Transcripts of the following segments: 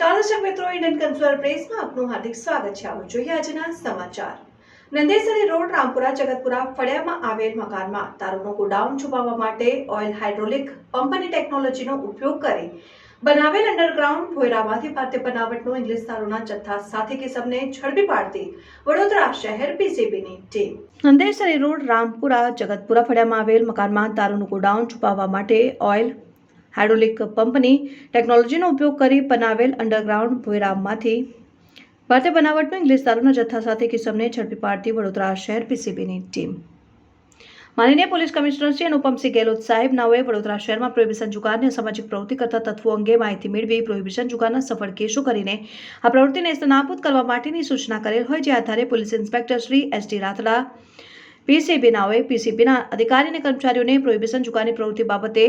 દર્શક મિત્રો, ઇન્ડિયન કન્સ્યુલર પ્રેસમાં આપનું હાર્દિક સ્વાગત છે. આવો જોઈએ આજના સમાચાર. નંદેસરી રોડ, રામપુરા, જગતપુરા ફળિયામાં આવેલ મકાનમાં તારોનો ગોડાઉન છુપાવવા માટે ઓઇલ હાઇડ્રોલિક પંપની ટેકનોલોજીનો ઉપયોગ કરી બનાવેલ અંડરગ્રાઉન્ડ ભોયરામાંથી ભારતીય બનાવટનો ઇંગ્લિશ દારૂના જથ્થા સાથે કિસમને ઝડપી પાડતી વડોદરા શહેર પીસીબીની ટીમ. નંદેસરી રોડ, રામપુરા, જગતપુરા ફળિયામાં આવેલ મકાનમાં તારોનું ગોડાઉન છુપાવવા માટે ઓઇલ હાઇડ્રોલિક પંપની ટેકનોલોજીનો ઉપયોગ કરી બનાવેલ અંડરગ્રાઉન્ડ ભોયરામમાંથી ભારતીય બનાવટનો ઇંગ્લિશ દારૂના જથ્થા સાથે કિસમને ઝડપી પાડતી વડોદરા શહેર પીસીબીની ટીમ. માનનીય પોલીસ કમિશનર શ્રી અનુપમસિંહ ગેહલોત સાહેબ નાઓએ વડોદરા શહેરમાં પ્રોહિબિશન જુગારની અસામાજિક પ્રવૃત્તિ કરતા તત્વો અંગે માહિતી મેળવી પ્રોહિબિશન જુગારના સફળ કેસો કરીને આ પ્રવૃત્તિને નાબૂદ કરવા માટેની સૂચના કરેલ હોય જે આધારે police inspector Shri S T Rathada PCB નાઓએ પીસીબીના અધિકારી અને કર્મચારીઓને પ્રોહિબિશન ચૂકવાની પ્રવૃત્તિ બાબતે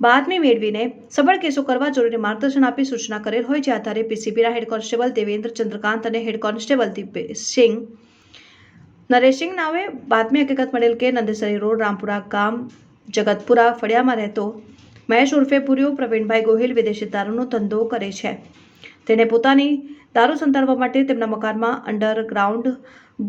બાતમી મેળવીને સફળ કેસો કરવા જરૂરી માર્ગદર્શન આપી સૂચના કરેલ હોય જે આધારે પીસીબીના હેડ કોન્સ્ટેબલ દેવેન્દ્ર ચંદ્રકાંત અને હેડ કોન્સ્ટેબલ દીપસિંહ નરેશસિંહ નાવે બાતમી હકીકત મળેલ કે નંદેસરી રોડ રામપુરા ગામ જગતપુરા ફળિયામાં રહેતો મહેશ ઉર્ફે પુર્યો પ્રવીણભાઈ ગોહિલ વિદેશી દારૂનો ધંધો કરે છે તેને પોતાની દારૂ સંતાડવા માટે તેમના મકાનમાં અંડરગ્રાઉન્ડ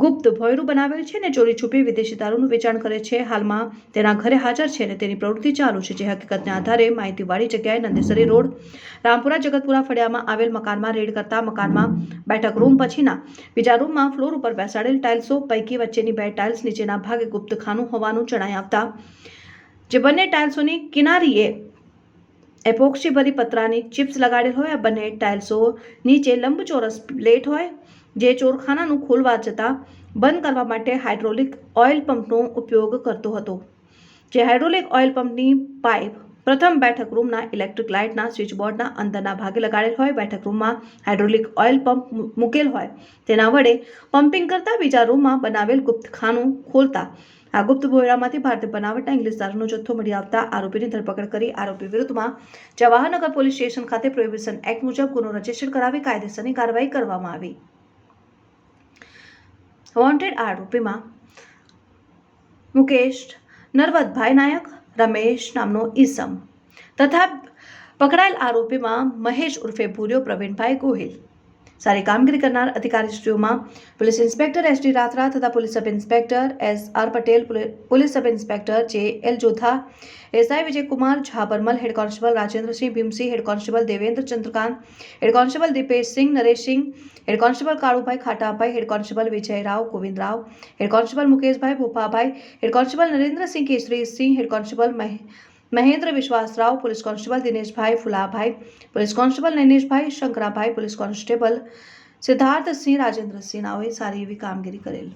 ગુપ્ત ભોયરું બનાવેલ છે અને ચોરી છુપી વિદેશી દારૂનું વેચાણ કરે છે. હાલમાં તેના ઘરે હાજર છે અને તેની પ્રવૃત્તિ ચાલુ છે, જે હકીકતના આધારે માહિતીવાળી જગ્યાએ નંદેસરી રોડ, રામપુરા, જગતપુરા ફળિયામાં આવેલ મકાનમાં રેડ કરતા મકાનમાં બેઠક રૂમ પછીના બીજા રૂમમાં ફ્લોર ઉપર બેસાડેલ ટાઇલ્સો, પૈકી વચ્ચેની બે ટાઇલ્સ નીચેના ભાગે ગુપ્ત ખાનું હોવાનું જણાઈ આવતા, જે બંને ટાઇલ્સોની કિનારીએ એપોક્સી ભરી પતરાની ચિપ્સ લગાડેલ હોય, આ બંને ટાઇલ્સો નીચે લંબચોરસ પ્લેટ હોય, જે ચોરખાનાનું ખોલવા જતાં બંધ કરવા માટે હાઇડ્રોલિક ઓઇલ પંપનો ઉપયોગ કરતો હતો. જે હાઇડ્રોલિક ઓઇલ પંપની પાઇપ પ્રથમ બેઠક રૂમના ઇલેક્ટ્રિક લાઇટના સ્વિચબોર્ડના અંદરના ભાગે લગાડેલ હોય, બેઠક રૂમમાં હાઇડ્રોલિક ઓઇલ પંપ મૂકેલ હોય. તેના વડે પમ્પિંગ કરતા બીજા રૂમમાં બનાવેલ ગુપ્તખાનું ખોલતા આ ગુપ્ત ભોયરામાંથી ભારતીય બનાવટના ઇંગ્લિશ દારૂનો જથ્થો મળી આવતા આરોપીની ધરપકડ કરી આરોપી વિરુદ્ધમાં જવાહરનગર પોલીસ સ્ટેશન ખાતે પ્રોહિબિશન એક્ટ મુજબ ગુનો રજિસ્ટર કરાવી કાયદેસરની કાર્યવાહી કરવામાં આવી. વોન્ટેડ આરોપીમાં મુકેશ, નરવતભાઈ નાયક, રમેશ નામનો ઈસમ તથા પકડાયેલ આરોપીમાં મહેશ ઉર્ફે ભૂર્યો પ્રવીણભાઈ ગોહિલ. સારી કામગીરી કરનાર અધિકારીશ્રીઓમાં police inspector S D Rathara તથા police sub inspector S R Patel police- police sub inspector J L Jodha SI Vijaykumar Jha Parmal head constable Rajendrasinh Bhimsinh head constable Devendra Chandrakant head constable Dipeshsinh Nareshsinh head constable Kalubhai Khatabhai head constable Vijayrao Govindrao head constable Mukeshbhai Bhupabhai head constable Narendrasinh Kesarisinh head constable મહે- Mahendra Vishwasrao police constable Dineshbhai Fulabhai, police constable Naineshbhai Shankarabhai, police constable Siddharthsinh Rajendrasinh નાઓએ સારી એવી કામગીરી કરેલ.